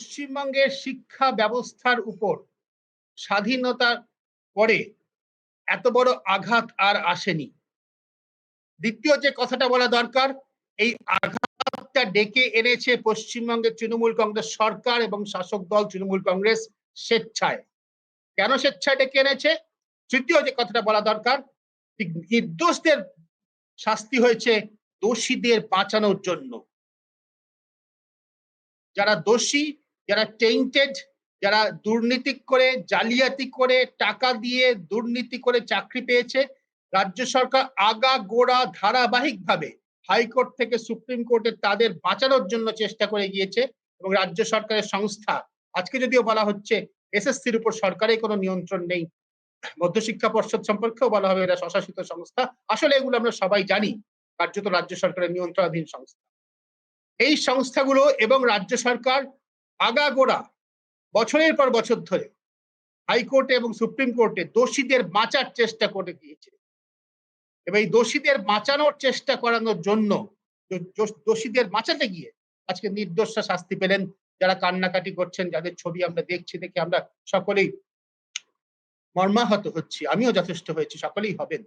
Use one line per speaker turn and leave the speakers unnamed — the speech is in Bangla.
পশ্চিমবঙ্গের শিক্ষা ব্যবস্থার উপর স্বাধীনতার পরে এত বড় আঘাত আর আসেনি। দ্বিতীয় যে কথাটা বলা দরকার, এই আঘাতটা ডেকে এনেছে পশ্চিমবঙ্গের তৃণমূল কংগ্রেস সরকার এবং শাসক দল তৃণমূল কংগ্রেস স্বেচ্ছায়। কেন স্বেচ্ছায় ডেকে এনেছে? তৃতীয় যে কথাটা বলা দরকার নির্দোষদের শাস্তি হয়েছে দোষীদের বাঁচানোর জন্য। যারা দোষী যারা টেন্টেড যারা দুর্নীতি করে, জালিয়াতি করে, টাকা দিয়ে দুর্নীতি করে চাকরি পেয়েছে, রাজ্য সরকার আগা গোড়া ধারাবাহিকভাবে হাইকোর্ট থেকে সুপ্রিম কোর্টে তাদের বাঁচানোর জন্য চেষ্টা করে গিয়েছে এবং রাজ্য সরকারের সংস্থা, আজকে যদিও বলা হচ্ছে এসএসসির উপর সরকারের কোনো নিয়ন্ত্রণ নেই। মধ্যশিক্ষা পর্ষদ সম্পর্কেও বলা হবে এরা স্বশাসিত সংস্থা। আসলে এগুলো আমরা সবাই জানি, কার্যত রাজ্য সরকারের নিয়ন্ত্রণাধীন সংস্থা। এই সংস্থাগুলো এবং রাজ্য সরকার আগাগোড়া বছরের পর বছর ধরে হাইকোর্টে এবং সুপ্রিম কোর্টে দোষীদের বাঁচার চেষ্টা করে গিয়েছে। এবং এই দোষীদের বাঁচানোর চেষ্টা করানোর জন্য দোষীদের বাঁচাতে গিয়ে আজকে নির্দোষরা শাস্তি পেলেন। যারা কান্নাকাটি করছেন, যাদের ছবি আমরা দেখছি দেখে আমরা সকলেই মর্মাহত হচ্ছি। আমিও যথেষ্ট হয়েছি, সকলেই হবেন।